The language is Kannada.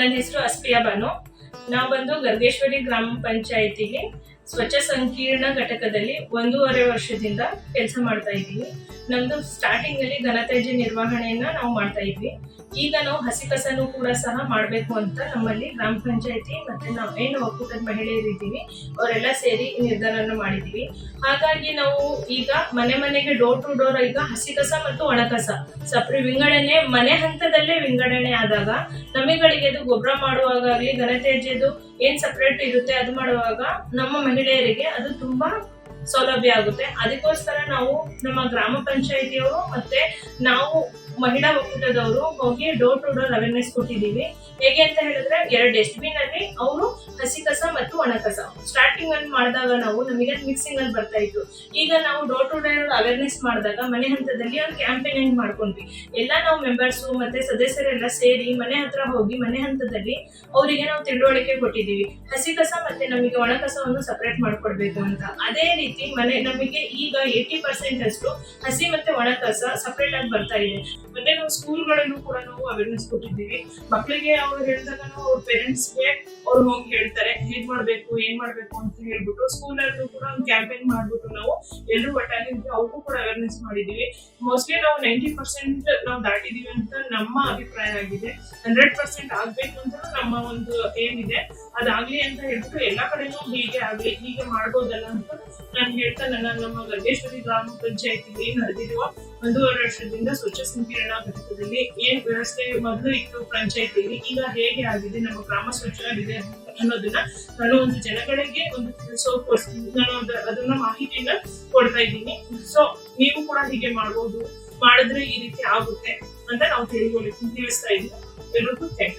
ನನ್ನ ಹೆಸರು ಅಸ್ಪಿಯಾ ಬಾನು. ನಾವು ಬಂದು ಗರ್ಗೇಶ್ವರಿ ಗ್ರಾಮ ಪಂಚಾಯತಿಗೆ ಸ್ವಚ್ಛ ಸಂಕೀರ್ಣ ಘಟಕದಲ್ಲಿ ಒಂದೂವರೆ ವರ್ಷದಿಂದ ಕೆಲಸ ಮಾಡ್ತಾ ಇದ್ದೀವಿ. ನಮ್ದು ಸ್ಟಾರ್ಟಿಂಗ್ ಅಲ್ಲಿ ಘನತ್ಯಾಜ್ಯ ನಿರ್ವಹಣೆಯನ್ನ ನಾವು ಮಾಡ್ತಾ ಇದ್ವಿ. ಈಗ ನಾವು ಹಸಿ ಕಸನೂ ಕೂಡ ಸಹ ಮಾಡಬೇಕು ಅಂತ ನಮ್ಮಲ್ಲಿ ಗ್ರಾಮ ಪಂಚಾಯತಿ ಮತ್ತೆ ನಾವು ಏನು ಒಕ್ಕೂಟದ ಮಹಿಳೆಯರಿದ್ದೀವಿ ಅವರೆಲ್ಲ ಸೇರಿ ನಿರ್ಧಾರನ ಮಾಡಿದ್ದೀವಿ. ಹಾಗಾಗಿ ನಾವು ಈಗ ಮನೆ ಮನೆಗೆ ಡೋರ್ ಟು ಡೋರ್ ಈಗ ಹಸಿ ಕಸ ಮತ್ತು ಒಣ ಕಸ, ಸಪ್ರಿ ವಿಂಗಡಣೆ, ಮನೆ ಹಂತದಲ್ಲೇ ವಿಂಗಡಣೆ ಆದಾಗ ನಮಿಗಳಿಗೆ ಅದು ಗೊಬ್ಬರ ಮಾಡುವಾಗಲಿ ಘನತ್ಯಾಜ್ಯದು ಏನ್ ಸಪ್ರೇಟ್ ಇರುತ್ತೆ ಅದು ಮಾಡುವಾಗ ನಮ್ಮ ಮಹಿಳೆಯರಿಗೆ ಅದು ತುಂಬಾ ಸೌಲಭ್ಯ ಆಗುತ್ತೆ. ಅದಕ್ಕೋಸ್ಕರ ನಾವು ನಮ್ಮ ಗ್ರಾಮ ಪಂಚಾಯಿತಿಯವರು ಮತ್ತೆ ನಾವು ಮಹಿಳಾ ಒಕ್ಕೂಟದವರು ಹೋಗಿ ಡೋರ್ ಟು ಡೋರ್ ಅವೇರ್ನೆಸ್ ಕೊಟ್ಟಿದ್ದೀವಿ. ಹೇಗೆ ಅಂತ ಹೇಳಿದ್ರೆ ಎರಡು ಡಸ್ಟ್ಬಿನ್ ಅಲ್ಲಿ ಅವರು ಹಸಿ ಕಸ ಮತ್ತು ಒಣ ಕಸ. ಸ್ಟಾರ್ಟಿಂಗ್ ಅಲ್ಲಿ ಮಾಡಿದಾಗ ನಾವು ನಮಗೆ ಮಿಕ್ಸಿಂಗ್ ಅಲ್ಲಿ ಬರ್ತಾ ಇತ್ತು. ಈಗ ನಾವು ಡೋರ್ ಟು ಡೋರ್ ಅವೇರ್ನೆಸ್ ಮಾಡಿದಾಗ ಮನೆ ಹಂತದಲ್ಲಿ ಒಂದು ಕ್ಯಾಂಪೇನಿಂಗ್ ಮಾಡ್ಕೊಂಡ್ವಿ. ಎಲ್ಲ ನಾವು ಮೆಂಬರ್ಸ್ ಮತ್ತೆ ಸದಸ್ಯರೆಲ್ಲ ಸೇರಿ ಮನೆ ಹತ್ರ ಹೋಗಿ ಮನೆ ಹಂತದಲ್ಲಿ ಅವರಿಗೆ ನಾವು ತಿಳುವಳಿಕೆ ಕೊಟ್ಟಿದ್ದೀವಿ. ಹಸಿ ಕಸ ಮತ್ತೆ ನಮಗೆ ಒಣ ಕಸವನ್ನು ಸಪರೇಟ್ ಮಾಡ್ಕೊಡ್ಬೇಕು ಅಂತ. ಅದೇ ರೀತಿ ಮನೆ ನಮಗೆ ಈಗ ಏಯ್ಟಿ ಪರ್ಸೆಂಟ್ ಅಷ್ಟು ಹಸಿ ಮತ್ತೆ ಒಣ ಕಸ ಸಪರೇಟ್ ಆಗಿ ಬರ್ತಾ ಇದೆ. ಮತ್ತೆ ನಾವು ಸ್ಕೂಲ್ಗಳಲ್ಲೂ ಕೂಡ ನಾವು ಅವೇರ್ನೆಸ್ ಕೊಟ್ಟಿದ್ದೀವಿ. ಮಕ್ಕಳಿಗೆ ಅವ್ರು ಹೇಳಿದಾಗ ನಾವು ಅವ್ರ ಪೇರೆಂಟ್ಸ್ಗೆ ಅವ್ರು ಹೋಗಿ ಹೇಳ್ತಾರೆ. ಹೇಗ್ ಮಾಡ್ಬೇಕು, ಏನ್ ಮಾಡ್ಬೇಕು ಅಂತ ಹೇಳ್ಬಿಟ್ಟು ಸ್ಕೂಲಲ್ಲೂ ಕೂಡ ಒಂದು ಕ್ಯಾಂಪೇನ್ ಮಾಡ್ಬಿಟ್ಟು ನಾವು ಎಲ್ಲರೂ ಒಟ್ಟಾಗಿ ಅವ್ರಿಗೂ ಕೂಡ ಅವೇರ್ನೆಸ್ ಮಾಡಿದೀವಿ ಮೋಸ್ಟ್ಲಿ ನಾವು ನೈಂಟಿ ಪರ್ಸೆಂಟ್ ನಾವು ದಾಟಿದೀವಿ ಅಂತ ನಮ್ಮ ಅಭಿಪ್ರಾಯ ಆಗಿದೆ. ಹಂಡ್ರೆಡ್ ಪರ್ಸೆಂಟ್ ಆಗ್ಬೇಕು ಅಂತ ನಮ್ಮ ಒಂದು ಏನಿದೆ ಅದಾಗ್ಲಿ ಅಂತ ಹೇಳ್ಬಿಟ್ಟು ಎಲ್ಲಾ ಕಡೆನೂ ಹೀಗೆ ಆಗ್ಲಿ, ಹೀಗೆ ಮಾಡ್ಬೋದಲ್ಲ ಅಂತ ನಾನು ಹೇಳ್ತಾ ನನ್ನ ನಮ್ಮ ಗರ್ಗೇಶ್ವರಿ ಗ್ರಾಮ ಪಂಚಾಯತಿಲಿ ನಡೆದಿರುವ ಒಂದೂವರೆ ವರ್ಷದಿಂದ ಸ್ವಚ್ಛ ಸಂಕೀರ್ಣ ಘಟಕದಲ್ಲಿ ಏನ್ ವ್ಯವಸ್ಥೆ ಮೊದಲು ಇತ್ತು ಪಂಚಾಯತಿಯಲ್ಲಿ ಈಗ ಹೇಗೆ ಆಗಿದೆ, ನಮ್ಮ ಗ್ರಾಮ ಸ್ವಚ್ಛವಾಗಿದೆ ಅನ್ನೋದನ್ನ ನಾನು ಒಂದು ಜನಗಳಿಗೆ ಒಂದು ತಿಳಿಸೋಕೋಸ್ಕರ ನಾನು ಅದ- ಅದನ್ನ ಮಾಹಿತಿಯನ್ನ ಕೊಡ್ತಾ ಇದ್ದೀನಿ. ಸೊ ನೀವು ಕೂಡ ಹೀಗೆ ಮಾಡ್ಬೋದು, ಮಾಡಿದ್ರೆ ಈ ರೀತಿ ಆಗುತ್ತೆ ಅಂತ ನಾವು ತಿಳುವಳಿಕೆ ತಿಳಿಸ್ತಾ ಇದ್ದೀವಿ ಎಲ್ರಿಗೂ ಥ್ಯಾಂಕ್